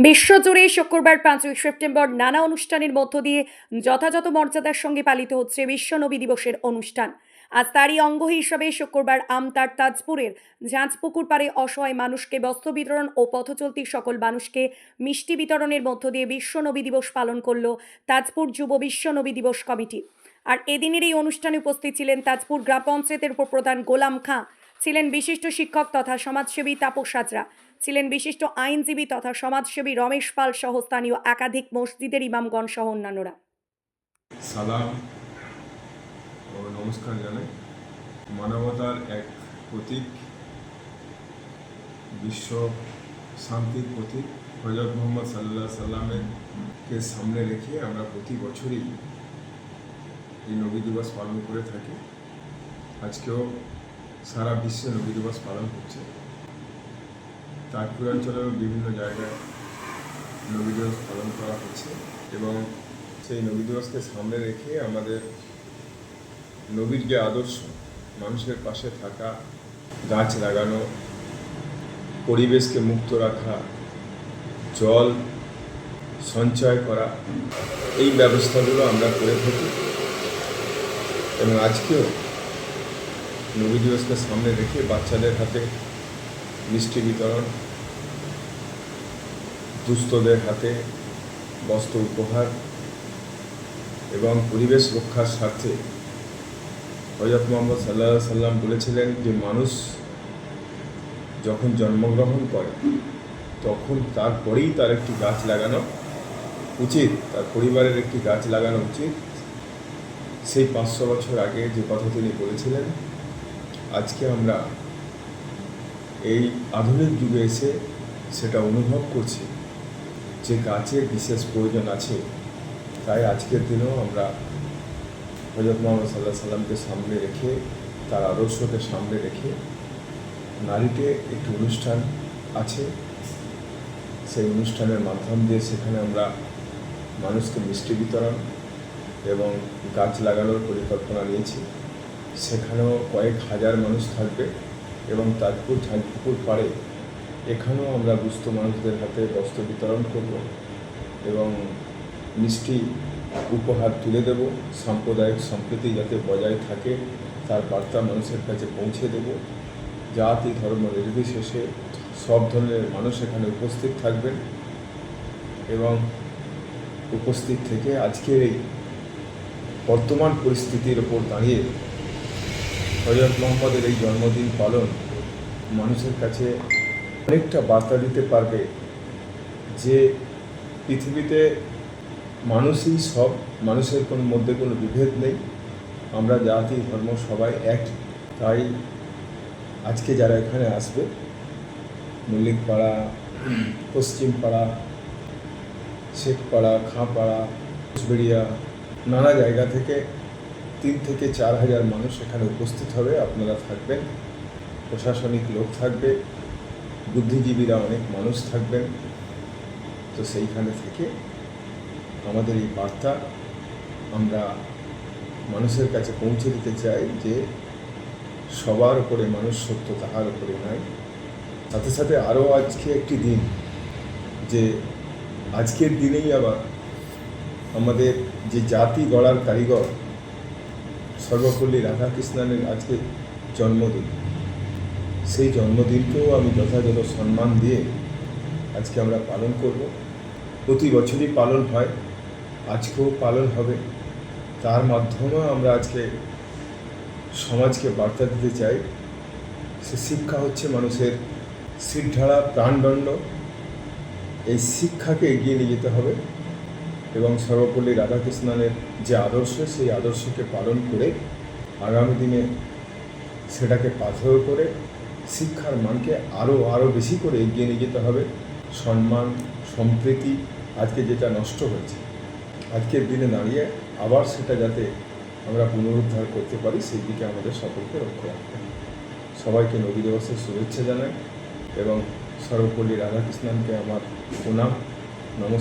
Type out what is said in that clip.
বিশ্বজুড়ে শুক্রবার পাঁচই সেপ্টেম্বর নানা অনুষ্ঠানের মধ্য দিয়ে যথাযথ মর্যাদার সঙ্গে পালিত হচ্ছে বিশ্ব নবী দিবসের অনুষ্ঠান। আজ তারই অঙ্গ হিসাবে শুক্রবার আমতার তাজপুরের ঝাঁঝপুকুর পাড়ে অসহায় মানুষকে বস্ত্র বিতরণ ও পথচলতি সকল মানুষকে মিষ্টি বিতরণের মধ্য দিয়ে বিশ্ব নবী দিবস পালন করল তাজপুর যুব বিশ্ব নবী দিবস কমিটি। আর এদিনের এই অনুষ্ঠানে উপস্থিত ছিলেন তাজপুর গ্রাম পঞ্চায়েতের উপপ্রধান গোলাম খাঁ ছিলেন বিশিষ্ট শিক্ষক তথা সমাজসেবী তাপস সাজরা। ছিলেন বিশিষ্ট আইনজীবী তথা সমাজসেবী রমেশ পাল সহ স্থানীয় একাধিক মসজিদের ইমামগণ সহ অন্যান্যরা। সালাম ও নমস্কার জানাই। মানবতার এক প্রতীক, বিশ্ব শান্তির প্রতীক হজরত মোহাম্মদ সাল্লাহ সাল্লামের কে সামনে রেখে আমরা প্রতি বছরই এই নবী দিবস পালন করে থাকি। আজকেও সারা বিশ্বে নবী দিবস পালন হচ্ছে। তাজপুর অঞ্চলেও বিভিন্ন জায়গায় নবী দিবস পালন করা হচ্ছে এবং সেই নবী দিবসকে সামনে রেখে আমাদের নবীর যে আদর্শ, মানুষের পাশে থাকা, গাছ লাগানো, পরিবেশকে মুক্ত রাখা, জল সঞ্চয় করা, এই ব্যবস্থাগুলো আমরা করে থাকি। এবং আজকেও নবী দিবসকে সামনে রেখে বাচ্চাদের হাতে মিষ্টি বিতরণ, দুস্থদের হাতে বস্ত্র উপহার এবং পরিবেশ রক্ষার স্বার্থে হজরত মোহাম্মদ সাল্লাহ সাল্লাম বলেছিলেন যে, মানুষ যখন জন্মগ্রহণ করে, তখন তারপরেই তার একটি গাছ লাগানো উচিত, তার পরিবারের একটি গাছ লাগানো উচিত। সেই পাঁচশো বছর আগে যে কথা তিনি বলেছিলেন আজকে আমরা এই আধুনিক যুগে এসে সেটা অনুভব করছি। যে গাছের বিশেষ প্রয়োজন আছে, তাই আজকের দিনেও আমরা হজরত মোহাম্মদ সাল্লাহ সাল্লামকে সামনে রেখে, তার আদর্শকে সামনে রেখে নারীতে একটি অনুষ্ঠান আছে। সেই অনুষ্ঠানের মাধ্যম দিয়ে সেখানে আমরা মানুষকে মিষ্টি বিতরণ এবং গাছ লাগানোর পরিকল্পনা নিয়েছি। সেখানেও কয়েক হাজার মানুষ থাকবে এবং তাজপুর ঝাঁঝপুকুর পাড়ে এখানেও আমরা দুস্থ মানুষদের হাতে বস্ত্র বিতরণ করব এবং মিষ্টি উপহার তুলে দেব, সাম্প্রদায়িক সম্প্রীতি যাতে বজায় থাকে, তার বার্তা মানুষের কাছে পৌঁছে দেব। জাতি, ধর্ম, নির্বিশেষে সব ধরনের মানুষ এখানে উপস্থিত থাকবেন এবং উপস্থিত থেকে আজকের এই বর্তমান পরিস্থিতির ওপর দাঁড়িয়ে হজরত মোহাম্মদের এই জন্মদিন পালন মানুষের কাছে অনেকটা বার্তা দিতে পারবে যে পৃথিবীতে মানুষই সব, মানুষের কোনো মধ্যে কোনো বিভেদ নেই। আমরা জাতি, ধর্ম সবাই এক। তাই আজকে যারা এখানে আসবে, মল্লিকপাড়া, পশ্চিমপাড়া, শেখপাড়া, খাঁপাড়া, কুচবেড়িয়া, নানা জায়গা থেকে তিন থেকে চার হাজার মানুষ এখানে উপস্থিত হবে, আপনারা থাকবেন, প্রশাসনিক লোক থাকবে, বুদ্ধিজীবীরা অনেক মানুষ থাকবেন। তো সেইখানে থেকে আমাদের এই বার্তা আমরা মানুষের কাছে পৌঁছে দিতে চাই যে সবার উপরে মানুষ সত্য তাহার উপরে নয়। সাথে সাথে আরও আজকে একটি দিন যে আজকের দিনেই আবার আমাদের যে জাতি গড়ার কারিগর সর্বপল্লী রাধাকৃষ্ণনের আজকে জন্মদিন। সেই জন্মদিনকেও আমি যথাযথ সম্মান দিয়ে আজকে আমরা পালন করব। প্রতি বছরই পালন হয়, আজকেও পালন হবে। তার মাধ্যমেও আমরা আজকে সমাজকে বার্তা দিতে চাই। সে শিক্ষা হচ্ছে মানুষের শিরঢাড়া প্রাণদণ্ড। এই শিক্ষাকে এগিয়ে নিয়ে যেতে হবে। এবং সর্বপল্লী রাধাকৃষ্ণনের যে আদর্শ, সেই আদর্শকে পালন করে আগামী দিনে সেটাকে পাথর করে শিক্ষার মানকে আরও আরও বেশি করে এগিয়ে নিয়ে যেতে হবে। সম্মান, সম্প্রীতি আজকে যেটা নষ্ট হয়েছে, আজকের দিনে দাঁড়িয়ে আবার সেটা যাতে আমরা পুনরুদ্ধার করতে পারি, সেই দিকে আমাদের সকলকে লক্ষ্য রাখতে হবে। সবাইকে নবী দিবসের শুভেচ্ছা জানাই এবং সর্বপল্লী রাধাকৃষ্ণনকে আমার প্রণাম। নমস্কার।